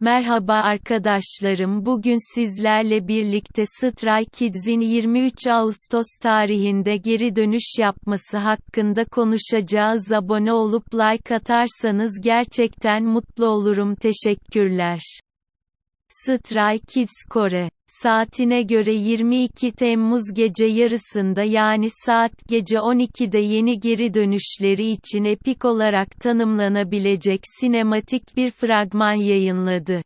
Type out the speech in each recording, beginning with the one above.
Merhaba arkadaşlarım bugün sizlerle birlikte Stray Kids'in 23 Ağustos tarihinde geri dönüş yapması hakkında konuşacağız abone olup like atarsanız gerçekten mutlu olurum teşekkürler. Stray Kids Kore, saatine göre 22 Temmuz gece yarısında yani saat gece 12'de yeni geri dönüşleri için epik olarak tanımlanabilecek sinematik bir fragman yayınladı.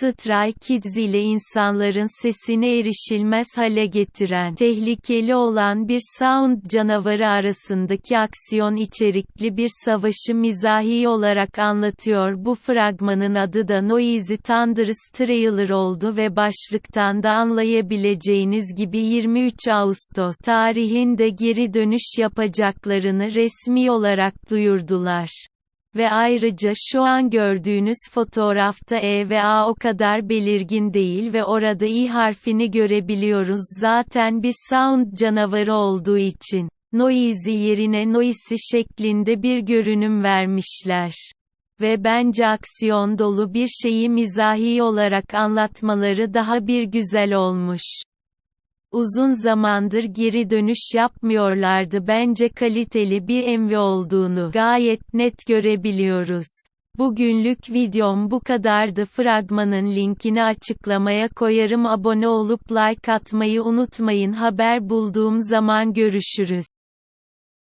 Stray Kids ile insanların sesine erişilmez hale getiren, tehlikeli olan bir sound canavarı arasındaki aksiyon içerikli bir savaşı mizahi olarak anlatıyor. Bu fragmanın adı da Noisy Thunderous Trailer oldu ve başlıktan da anlayabileceğiniz gibi 23 Ağustos tarihinde geri dönüş yapacaklarını resmi olarak duyurdular. Ve ayrıca şu an gördüğünüz fotoğrafta E ve A o kadar belirgin değil ve orada İ harfini görebiliyoruz zaten bir sound canavarı olduğu için. Noisy yerine noisy şeklinde bir görünüm vermişler. Ve bence aksiyon dolu bir şeyi mizahi olarak anlatmaları daha bir güzel olmuş. Uzun zamandır geri dönüş yapmıyorlardı bence kaliteli bir MV olduğunu gayet net görebiliyoruz. Bugünlük videom bu kadardı fragmanın linkini açıklamaya koyarım abone olup like atmayı unutmayın haber bulduğum zaman görüşürüz.